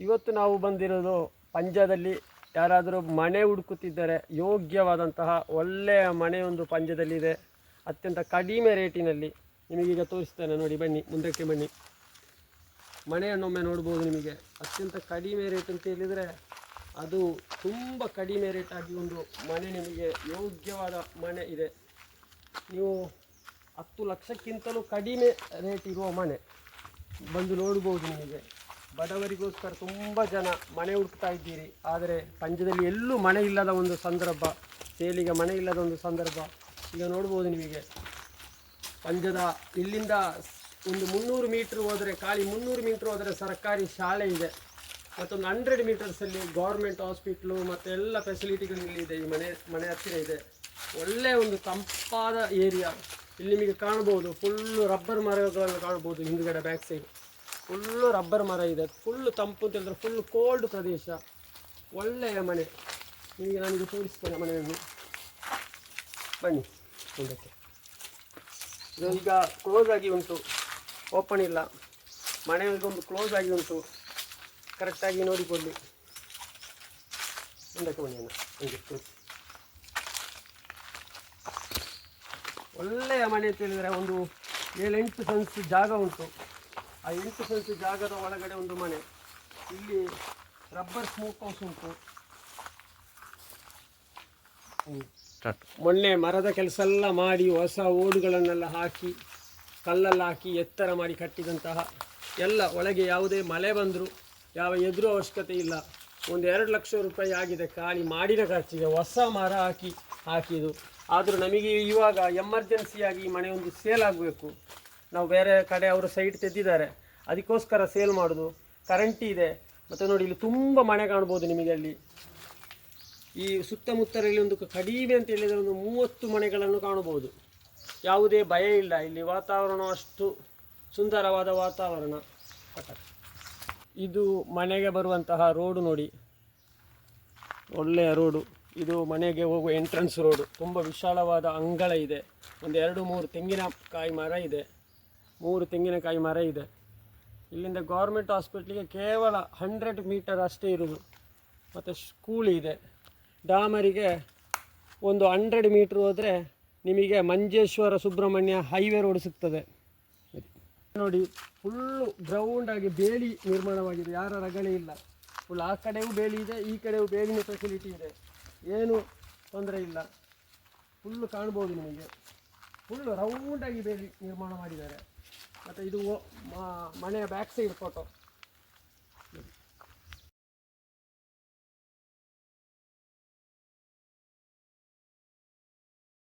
ಇವತ್ತು ನಾವು ಬಂದಿರೋದು ಪಂಜದಲ್ಲಿ ಯಾರಾದರೂ ಮನೆ ಹುಡುಕುತ್ತಿದ್ದರೆ ಯೋಗ್ಯವಾದಂತಹ ಒಳ್ಳೆಯ ಮನೆಯೊಂದು ಪಂಜದಲ್ಲಿದೆ ಅತ್ಯಂತ ಕಡಿಮೆ ರೇಟಿನಲ್ಲಿ ನಿಮಗೀಗ ತೋರಿಸ್ತೇನೆ. ನೋಡಿ, ಬನ್ನಿ, ಮುಂದಕ್ಕೆ ಬನ್ನಿ. ಮನೆಯನ್ನೊಮ್ಮೆ ನೋಡ್ಬೋದು ನಿಮಗೆ. ಅತ್ಯಂತ ಕಡಿಮೆ ರೇಟ್ ಅಂತ ಹೇಳಿದರೆ ಅದು ತುಂಬ ಕಡಿಮೆ ರೇಟಾಗಿ ಒಂದು ಮನೆ ನಿಮಗೆ ಯೋಗ್ಯವಾದ ಮನೆ ಇದೆ. ನೀವು ಹತ್ತು ಲಕ್ಷಕ್ಕಿಂತಲೂ ಕಡಿಮೆ ರೇಟ್ ಇರುವ ಮನೆ ಬಂದು ನೋಡ್ಬೋದು ನಿಮಗೆ. ಬಡವರಿಗೋಸ್ಕರ ತುಂಬ ಜನ ಮನೆ ಹುಡುಕ್ತಾ ಇದ್ದೀರಿ. ಆದರೆ ಪಂಜದಲ್ಲಿ ಎಲ್ಲೂ ಮನೆ ಇಲ್ಲದ ಒಂದು ಸಂದರ್ಭ ಸೇಲಿಗೆ ಮನೆ ಇಲ್ಲದ ಒಂದು ಸಂದರ್ಭ ಈಗ ನೋಡ್ಬೋದು ನಿಮಗೆ. ಪಂಜದ ಇಲ್ಲಿಂದ ಒಂದು ಮುನ್ನೂರು ಮೀಟ್ರ್ ಹೋದರೆ, ಖಾಲಿ ಮುನ್ನೂರು ಮೀಟ್ರ್ ಹೋದರೆ ಸರ್ಕಾರಿ ಶಾಲೆ ಇದೆ. ಮತ್ತೊಂದು ಹಂಡ್ರೆಡ್ ಮೀಟರ್ಸಲ್ಲಿ ಗೌರ್ಮೆಂಟ್ ಹಾಸ್ಪಿಟ್ಲು ಮತ್ತು ಎಲ್ಲ ಫೆಸಿಲಿಟಿಗಳು ಇಲ್ಲಿ ಇದೆ. ಈ ಮನೆ ಮನೆ ಹತ್ತಿರ ಇದೆ. ಒಳ್ಳೆಯ ಒಂದು ತಂಪಾದ ಏರಿಯಾ ಇಲ್ಲಿ ನಿಮಗೆ ಕಾಣ್ಬೋದು ಫುಲ್ಲು ರಬ್ಬರ್ ಮರಗಳನ್ನು ಕಾಣ್ಬೋದು ಹಿಂದುಗಡೆ ಬ್ಯಾಕ್ ಸೈಡ್ ಫುಲ್ಲು ರಬ್ಬರ್ ಮರ ಇದೆ. ಫುಲ್ಲು ತಂಪು ಅಂತ ಹೇಳಿದ್ರೆ ಫುಲ್ ಕೋಲ್ಡ್ ಪ್ರದೇಶ. ಒಳ್ಳೆಯ ಮನೆ. ನಿಮಗೆ ನನಗೆ ತೋರಿಸ್ತೇನೆ ಮನೆಯನ್ನು. ಬನ್ನಿ, ಮುಂದಕ್ಕೆ. ಇದು ಈಗ ಕ್ಲೋಸ್ ಆಗಿ ಉಂಟು. ಓಪನ್ ಇಲ್ಲ. ಮನೆಗೊಂದು ಕ್ಲೋಸ್ ಆಗಿ ಉಂಟು. ಕರೆಕ್ಟಾಗಿ ನೋಡಿಕೊಳ್ಳಿ. ಮುಂದಕ್ಕೆ ಬನ್ನಿ ಹಂಗೆ ಒಳ್ಳೆಯ ಮನೆ ಅಂತ ಹೇಳಿದರೆ ಒಂದು ಏಳೆಂಟು ಸೆನ್ಸ್ ಜಾಗ ಉಂಟು. ಆ ಎಂಟು ಸೆನ್ಸ್ ಜಾಗದ ಒಳಗಡೆ ಒಂದು ಮನೆ. ಇಲ್ಲಿ ರಬ್ಬರ್ ಸ್ಮೋಕ್ ಹೌಸ್ ಉಂಟು. ಮೊನ್ನೆ ಮರದ ಕೆಲಸ ಎಲ್ಲ ಮಾಡಿ ಹೊಸ ಓಡುಗಳನ್ನೆಲ್ಲ ಹಾಕಿ ಕಲ್ಲೆಲ್ಲ ಹಾಕಿ ಎತ್ತರ ಮಾಡಿ ಕಟ್ಟಿದಂತಹ ಎಲ್ಲ ಒಳಗೆ ಯಾವುದೇ ಮಳೆ ಬಂದರೂ ಯಾವ ಎದುರು ಅವಶ್ಯಕತೆ ಇಲ್ಲ. ಒಂದು ಎರಡು ಲಕ್ಷ ರೂಪಾಯಿ ಆಗಿದೆ ಖಾಲಿ ಮಾಡಿದ ಖರ್ಚಿಗೆ ಹೊಸ ಮರ ಹಾಕಿ ಹಾಕಿದು ಆದರೂ ನಮಗೆ ಇವಾಗ ಎಮರ್ಜೆನ್ಸಿಯಾಗಿ ಮನೆ ಒಂದು ಸೇಲ್ ಆಗಬೇಕು. ನಾವು ಬೇರೆ ಕಡೆ ಅವರು ಸೈಟ್ ತೆದ್ದಿದ್ದಾರೆ. ಅದಕ್ಕೋಸ್ಕರ ಸೇಲ್ ಮಾಡೋದು. ಕರೆಂಟ್ ಇದೆ. ಮತ್ತು ನೋಡಿ, ಇಲ್ಲಿ ತುಂಬ ಮನೆ ಕಾಣ್ಬೋದು ನಿಮಗೆ ಅಲ್ಲಿ. ಈ ಸುತ್ತಮುತ್ತಲಲ್ಲಿ ಒಂದು ಕಡಿಮೆ ಅಂತ ಹೇಳಿದರೆ ಒಂದು ಮೂವತ್ತು ಮನೆಗಳನ್ನು ಕಾಣಬಹುದು ಯಾವುದೇ ಭಯ ಇಲ್ಲ. ಇಲ್ಲಿ ವಾತಾವರಣ ಅಷ್ಟು ಸುಂದರವಾದ ವಾತಾವರಣ. ಇದು ಮನೆಗೆ ಬರುವಂತಹ ರೋಡು ನೋಡಿ. ಒಳ್ಳೆಯ ರೋಡು ಇದು ಮನೆಗೆ ಹೋಗುವ ಎಂಟ್ರೆನ್ಸ್ ರೋಡು ತುಂಬ ವಿಶಾಲವಾದ ಅಂಗಳ ಇದೆ. ಒಂದು ಎರಡು ಮೂರು ತೆಂಗಿನಕಾಯಿ ಮರ ಇದೆ. ಮೂರು ತೆಂಗಿನಕಾಯಿ ಮರ ಇದೆ. ಇಲ್ಲಿಂದ ಗೌರ್ಮೆಂಟ್ ಹಾಸ್ಪಿಟ್ಲಿಗೆ ಕೇವಲ ಹಂಡ್ರೆಡ್ ಮೀಟರ್ ಅಷ್ಟೇ ಇರೋದು. ಮತ್ತು ಸ್ಕೂಲ್ ಇದೆ. ಡಾಮರಿಗೆ ಒಂದು ಹಂಡ್ರೆಡ್ ಮೀಟ್ರ್ ಹೋದರೆ ನಿಮಗೆ ಮಂಜೇಶ್ವರ ಸುಬ್ರಹ್ಮಣ್ಯ ಹೈವೇ ರೋಡ್ ಸಿಗ್ತದೆ. ನೋಡಿ ಫುಲ್ಲು ಗ್ರೌಂಡಾಗಿ ಬೇಲಿ ನಿರ್ಮಾಣವಾಗಿದೆ. ಯಾರ ರಗಳೆ ಇಲ್ಲ. ಫುಲ್ ಆ ಕಡೆಯೂ ಬೇಲಿ ಇದೆ, ಈ ಕಡೆಯೂ ಬೇಲಿನ ಫೆಸಿಲಿಟಿ ಇದೆ. ಏನು ತೊಂದರೆ ಇಲ್ಲ. ಫುಲ್ಲು ಕಾಣ್ಬೋದು ನಿಮಗೆ. ಫುಲ್ಲು ರೌಂಡಾಗಿ ಬೇಲಿ ನಿರ್ಮಾಣ ಮಾಡಿದ್ದಾರೆ. ಮತ್ತು ಇದು ಮನೆಯ ಬ್ಯಾಕ್ ಸೈಡ್ ಫೋಟೋ